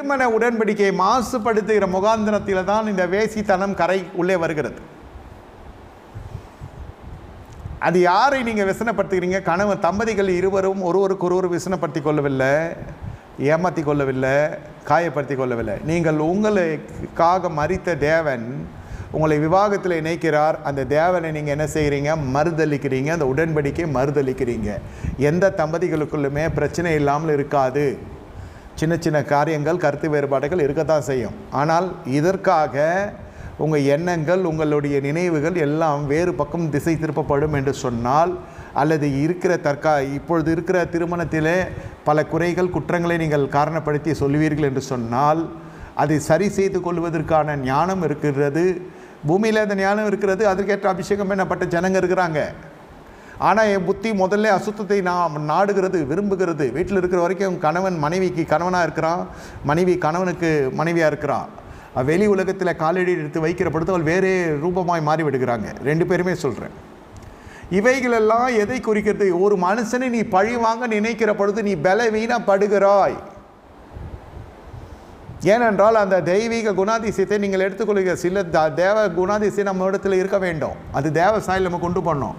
திருமண உடன்படிக்கையை மாசுபடுத்துகிற முகாந்திரத்தில் தான் இந்த வேசித்தனம் கரை உள்ளே வருகிறது. அது யாரை நீங்கள் விசனப்படுத்துகிறீங்க? கணவன் தம்பதிகள் இருவரும் ஒருவருக்கு ஒருவர் விசனப்படுத்தி கொள்ளவில்லை ஏமாற்றி கொள்ளவில்லை காயப்படுத்தி கொள்ளவில்லை. நீங்கள் உங்களுக்காக மறித்த தேவன் உங்களை விவாகத்தில் இணைக்கிறார். அந்த தேவனை நீங்கள் என்ன செய்கிறீங்க? மறுதளிக்கிறீங்க அந்த உடன்படிக்கை மறுதளிக்கிறீங்க எந்த தம்பதிகளுக்குள்ளுமே பிரச்சனை இல்லாமல் இருக்காது. சின்ன சின்ன காரியங்கள் கருத்து வேறுபாடுகள் இருக்கத்தான் செய்யும். ஆனால் இதற்காக உங்கள் எண்ணங்கள் உங்களுடைய நினைவுகள் எல்லாம் வேறு பக்கம் திசை திருப்பப்படும் என்று சொன்னால் அல்லது இருக்கிற தற்கா இப்பொழுது இருக்கிற திருமணத்திலே பல குறைகள் குற்றங்களை நீங்கள் காரணப்படுத்தி சொல்லுவீர்கள் என்று சொன்னால் அதை சரி செய்து கொள்வதற்கான ஞானம் இருக்கிறது. பூமியில் அந்த ஞானம் இருக்கிறது. அதற்கேற்ற அபிஷேகம் பண்ணப்பட்ட ஜனங்க இருக்கிறாங்க. ஆனால் என் புத்தி முதல்ல அசுத்தத்தை நான் நாடுகிறது விரும்புகிறது. வீட்டில் இருக்கிற வரைக்கும் கணவன் மனைவிக்கு கணவனாக இருக்கிறான் மனைவி கணவனுக்கு மனைவியாக இருக்கிறான். வெளி உலகத்தில் காலடி எடுத்து வைக்கிற பொழுது அவள் வேறே ரூபமாய் மாறிவிடுகிறாங்க. ரெண்டு பேருமே சொல்கிறேன் இவைகளெல்லாம் எதை குறிக்கிறது? ஒரு மனுஷனை நீ பழி வாங்க நினைக்கிற பொழுது நீ பலவீனப்படுகிறாய். ஏனென்றால் அந்த தெய்வீக குணாதிசயத்தை நீங்கள் எடுத்துக்கொள்கிற சில த- தேவ குணாதிசயம் நம்ம இடத்துல இருக்க வேண்டும். அது தேவ சாயில் நம்ம கொண்டு பண்ணோம்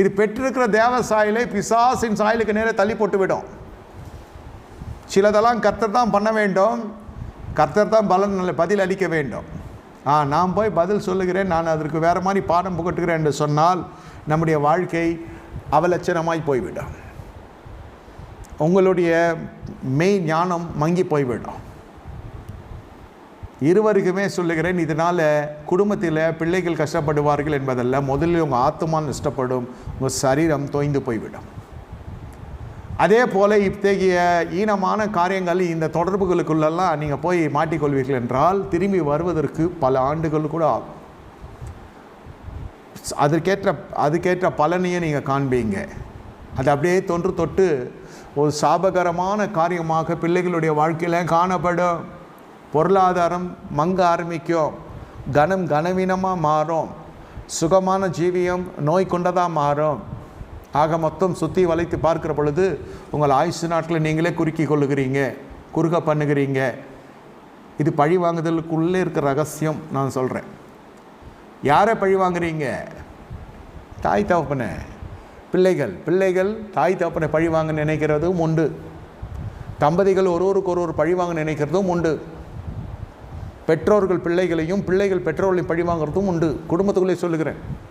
இது பெற்றிருக்கிற தேவ சாயலை பிசாசின் சாயலுக்கு நேரே தள்ளி போட்டு விடும் சிலதெல்லாம் கர்த்தர் தான் பண்ண வேண்டும். கர்த்தர் தான் பலன் நல்ல பதில் அளிக்க வேண்டும். ஆ நான் போய் பதில் சொல்லுகிறேன். நான் அதற்கு வேறு மாதிரி பாடம் புகட்டுகிறேன் என்று சொன்னால் நம்முடைய வாழ்க்கை அவலட்சணமாய் போய்விடும். உங்களுடைய மெய் ஞானம் மங்கி போய்விடும். இருவருக்குமே சொல்லுகிறேன் இதனால் குடும்பத்தில் பிள்ளைகள் கஷ்டப்படுவார்கள் என்பதல்ல முதலில் உங்கள் ஆத்மா நஷ்டப்படும் உங்கள் சரீரம் தோய்ந்து போய்விடும். அதே போல் இத்தகைய ஈனமான காரியங்கள் இந்த தொடர்புகளுக்குள்ளெல்லாம் நீங்கள் போய் மாட்டிக்கொள்வீர்கள் என்றால் திரும்பி வருவதற்கு பல ஆண்டுகள் கூட ஆகும். அதற்கேற்ற அதுக்கேற்ற பலனையும் நீங்கள் காண்பீங்க. அது அப்படியே தொன்று தொட்டு ஒரு சாபகரமான காரியமாக பிள்ளைகளுடைய வாழ்க்கையில் காணப்படும். பொருளாதாரம் மங்க ஆரம்பிக்கும். கனம் கனவீனமாக மாறும். சுகமான ஜீவியம் நோய் கொண்டதாக மாறும். ஆக மொத்தம் சுற்றி வளைத்து பார்க்குற பொழுது உங்கள் ஆயுசு நாட்டில் நீங்களே குறுக்கி கொள்ளுகிறீங்க. குறுக பண்ணுகிறீங்க. இது பழி வாங்குதலுக்குள்ளே இருக்கிற ரகசியம் நான் சொல்கிறேன் யாரை பழி வாங்குறீங்க? தாய் தகப்பனை. பிள்ளைகள். பிள்ளைகள் தாய் தகப்பனை பழி வாங்க நினைக்கிறதும் உண்டு. தம்பதிகள் ஒருவருக்கு ஒருவர் பழி வாங்க நினைக்கிறதும் உண்டு. பெற்றோர்கள் பிள்ளைகளையும் பிள்ளைகள் பெற்றோர்களையும் பழிவாங்கிறதும் உண்டு. குடும்பத்துக்குள்ளே சொல்லுகிறேன்.